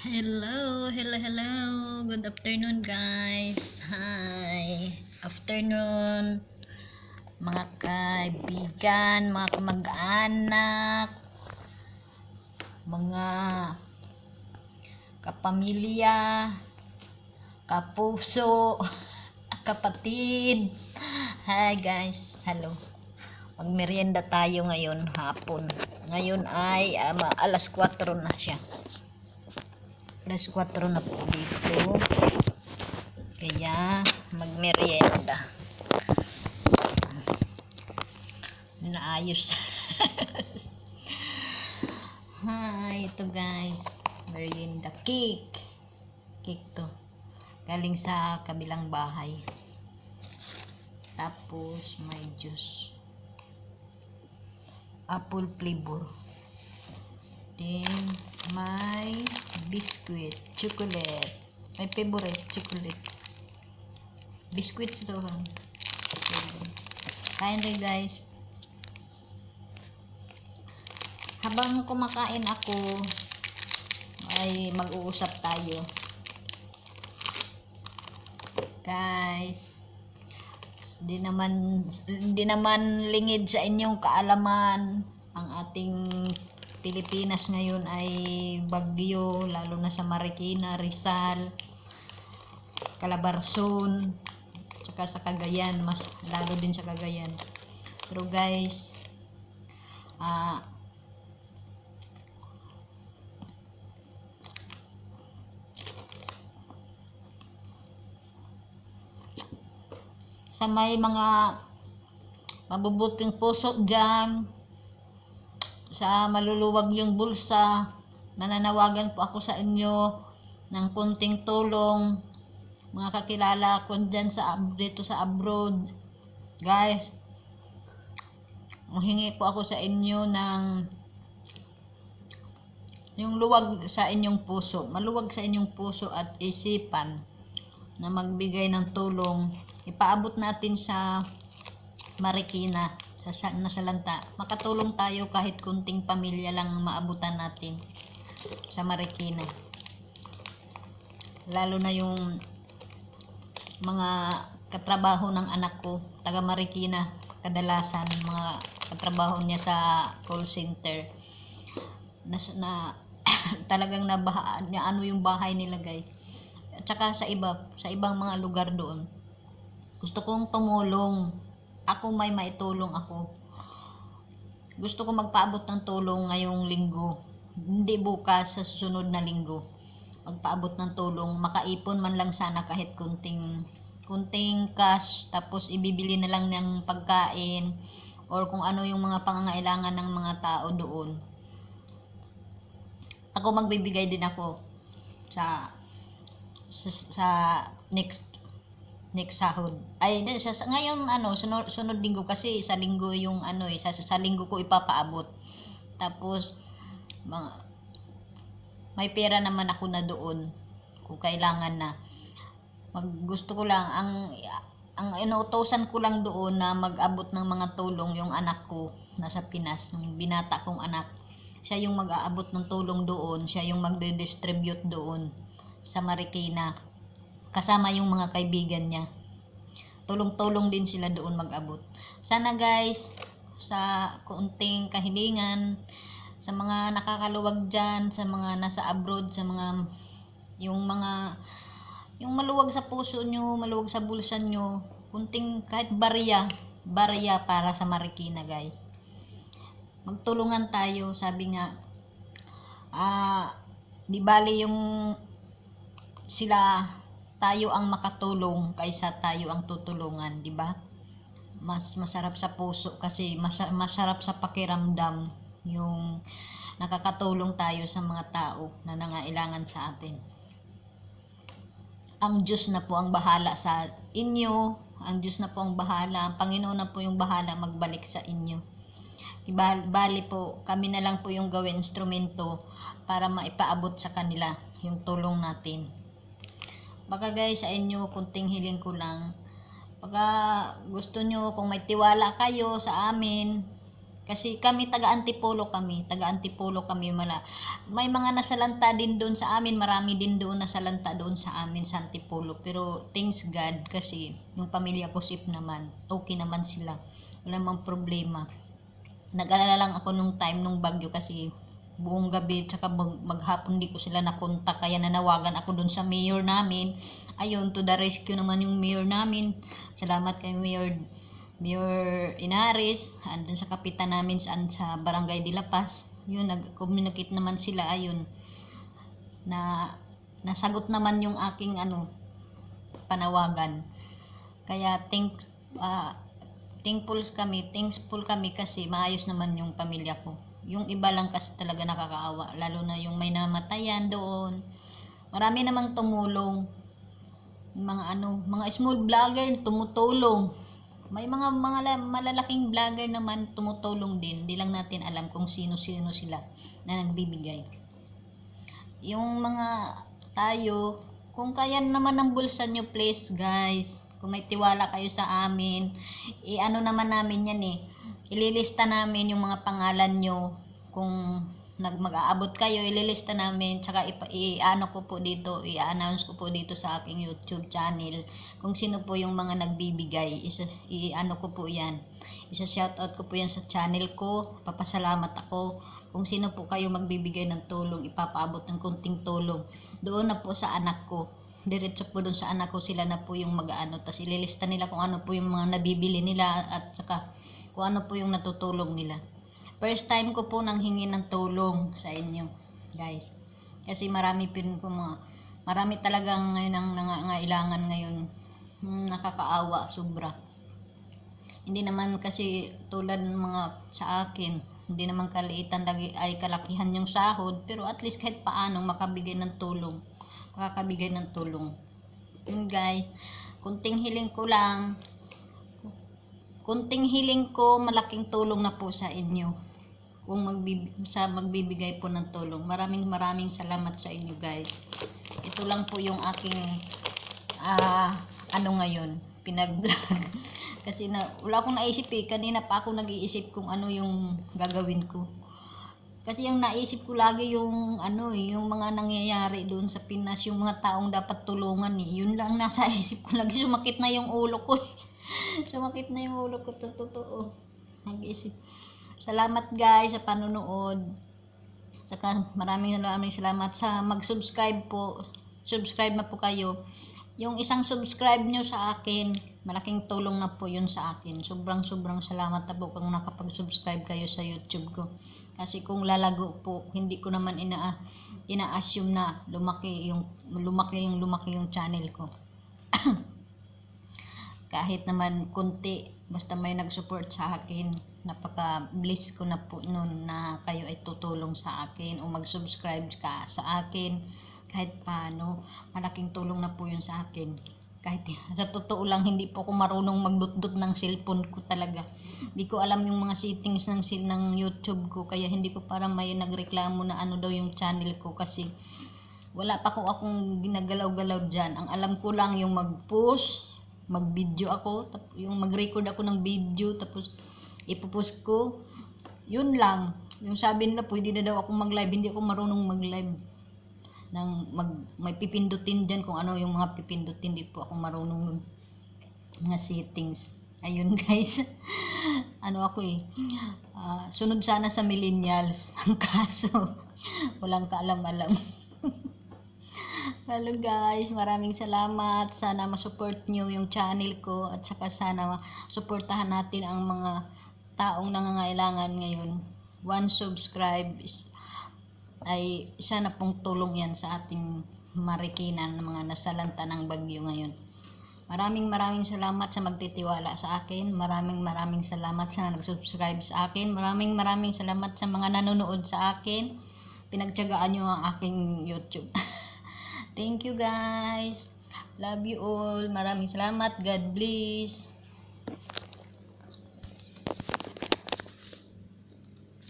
Hello, hello, hello. Good afternoon, guys. Hi. Afternoon. Mga kaibigan, mga kamag-anak, mga kapamilya, kapuso, kapatid. Hi, guys. Hello. Magmerienda tayo ngayon hapon. Ngayon ay ama, alas 4 na siya alas 4 na po dito. Kaya magmerienda. Naayos. Hi ito guys. Merienda cake. Cake to. Galing sa kabilang bahay. Tapos may juice. Apple flavor. Then, may biscuit, chocolate. My favorite, chocolate. Biscuits ito. ha. Kain rin guys. Habang kumakain ako, ay mag-uusap tayo. Guys, di naman di naman lingid sa inyong kaalaman ang ating Pilipinas ngayon ay bagyo, lalo na sa Marikina, Rizal, Calabarzon, tsaka sa Cagayan, mas lalo din sa Cagayan. Pero guys, ah sa may mga mabubuting puso dyan, sa maluluwag yung bulsa, nananawagan po ako sa inyo ng kunting tulong, mga kakilala ko dyan sa, dito sa abroad. Guys, humingi po ako sa inyo ng yung luwag sa inyong puso, maluwag sa inyong puso at isipan na magbigay ng tulong. Ipaabot natin sa Marikina sa, sa nasalanta. Makatulong tayo kahit kunting pamilya lang ang maabutan natin sa Marikina. Lalo na yung mga katrabaho ng anak ko, taga Marikina, kadalasan mga katrabaho niya sa call center. Na, na talagang nabaha, na ano yung bahay nila guys. At saka sa iba, sa ibang mga lugar doon. Gusto kong tumulong ako may maitulong ako. Gusto ko magpaabot ng tulong ngayong linggo. Hindi bukas sa susunod na linggo. Magpaabot ng tulong. Makaipon man lang sana kahit kunting kunting cash tapos ibibili na lang ng pagkain or kung ano yung mga pangangailangan ng mga tao doon. Ako magbibigay din ako sa sa, sa next next sahod. Ay, di, sa, ngayon, ano, sunod, sunod linggo kasi sa linggo yung ano eh, sa, sa linggo ko ipapaabot. Tapos, mga, may pera naman ako na doon kung kailangan na. Mag, gusto ko lang, ang, ang inuutosan ko lang doon na mag-abot ng mga tulong yung anak ko nasa Pinas, yung binata kong anak. Siya yung mag-aabot ng tulong doon, siya yung magde-distribute doon sa Marikina kasama yung mga kaibigan niya. Tulong-tulong din sila doon mag-abot. Sana guys, sa kunting kahilingan, sa mga nakakaluwag dyan, sa mga nasa abroad, sa mga, yung mga, yung maluwag sa puso nyo, maluwag sa bulsa nyo, kunting kahit barya, barya para sa Marikina guys. Magtulungan tayo, sabi nga, ah, di bali yung sila tayo ang makatulong kaysa tayo ang tutulungan, di ba? Mas masarap sa puso kasi mas, masarap sa pakiramdam yung nakakatulong tayo sa mga tao na nangailangan sa atin. Ang Diyos na po ang bahala sa inyo, ang Diyos na po ang bahala, ang Panginoon na po yung bahala magbalik sa inyo. Bali po, kami na lang po yung gawin instrumento para maipaabot sa kanila yung tulong natin. Baka guys, sa inyo, kunting hiling ko lang. Baka gusto nyo, kung may tiwala kayo sa amin, Kasi kami taga Antipolo kami, taga Antipolo kami mala. May mga nasalanta din doon sa amin, marami din doon nasalanta doon sa amin sa Antipolo. Pero thanks God kasi yung pamilya ko safe naman. Okay naman sila. Wala mang problema. Nag-alala lang ako nung time nung bagyo kasi buong gabi tsaka mag- maghapon di ko sila nakontak kaya nanawagan ako doon sa mayor namin ayun to the rescue naman yung mayor namin salamat kay mayor Mayor Inares, andun sa kapitan namin saan sa Barangay de La Paz. Yun, nag-communicate naman sila, ayun. Na, nasagot naman yung aking ano, panawagan. Kaya, thank, ah, thankful kami, thankful kami kasi maayos naman yung pamilya ko. Yung iba lang kasi talaga nakakaawa, lalo na yung may namatayan doon. Marami namang tumulong. Mga ano, mga small vlogger tumutulong may mga mga la- malalaking vlogger naman tumutulong din. Hindi lang natin alam kung sino-sino sila na nagbibigay. Yung mga tayo, kung kaya naman ng bulsa nyo, please guys. Kung may tiwala kayo sa amin, i-ano naman namin yan eh. Ililista namin yung mga pangalan nyo. Kung nag mag-aabot kayo, ililista namin. Tsaka i-ano ko po dito, i-announce ko po dito sa aking YouTube channel. Kung sino po yung mga nagbibigay, i-ano ko po yan. Isa shoutout ko po yan sa channel ko. Papasalamat ako. Kung sino po kayo magbibigay ng tulong, ipapaabot ng kunting tulong. Doon na po sa anak ko. Diretso po doon sa anak ko sila na po yung mag-ano. Tapos ililista nila kung ano po yung mga nabibili nila at saka kung ano po yung natutulong nila. First time ko po nang hingi ng tulong sa inyo, guys. Kasi marami pin po mga marami talagang ngayon ang nangangailangan ngayon. Hmm, nakakaawa sobra. Hindi naman kasi tulad ng mga sa akin, hindi naman kaliitan lagi ay kalakihan yung sahod, pero at least kahit paano makabigay ng tulong. Makakabigay ng tulong. Yun guys, kunting hiling ko lang, kunting hiling ko, malaking tulong na po sa inyo kung magbib sa magbibigay po ng tulong. Maraming maraming salamat sa inyo guys. Ito lang po yung aking ah ano ngayon, pinag-vlog. Kasi na, wala akong naisip eh. Kanina pa ako nag-iisip kung ano yung gagawin ko. Kasi yung naisip ko lagi yung ano eh, yung mga nangyayari doon sa Pinas, yung mga taong dapat tulungan eh. Yun lang nasa isip ko lagi. Sumakit na yung ulo ko eh. Sumakit na yung ulo ko. to- Totoo. Nag-iisip. Salamat guys sa panonood. Saka maraming maraming salamat sa mag-subscribe po. Subscribe na po kayo. Yung isang subscribe nyo sa akin, malaking tulong na po yun sa akin. Sobrang sobrang salamat na po kung nakapag-subscribe kayo sa YouTube ko. Kasi kung lalago po, hindi ko naman ina ina-assume na lumaki yung lumaki yung lumaki yung channel ko. Kahit naman kunti, basta may nag-support sa akin, napaka-bliss ko na po noon na kayo ay tutulong sa akin o mag-subscribe ka sa akin kahit paano malaking tulong na po yun sa akin. Kahit sa totoo lang hindi po ako marunong magdutdut ng cellphone ko talaga. Hindi ko alam yung mga settings ng ng YouTube ko kaya hindi ko para may nagreklamo na ano daw yung channel ko kasi wala pa ko akong ginagalaw-galaw dyan. Ang alam ko lang yung mag-post mag-video ako yung mag-record ako ng video tapos ipopost ko. Yun lang. Yung sabi nila pwede na daw ako mag-live hindi ako marunong mag-live. Ng mag may pipindutin diyan kung ano yung mga pipindutin hindi po ako marunong nun mga settings. Ayun guys. Ano ako eh. Ah, sunod sana sa millennials ang kaso. Walang kaalam-alam Hello guys, maraming salamat. Sana masupport nyo yung channel ko at saka sana suportahan natin ang mga taong nangangailangan ngayon. One subscribe ay isa na pong tulong yan sa ating marikinan ng mga nasalanta ng bagyo ngayon. Maraming maraming salamat sa magtitiwala sa akin. Maraming maraming salamat sa nag-subscribe sa akin. Maraming maraming salamat sa mga nanonood sa akin. Pinagtyagaan nyo ang aking YouTube. Thank you guys. Love you all. Maraming salamat. God bless.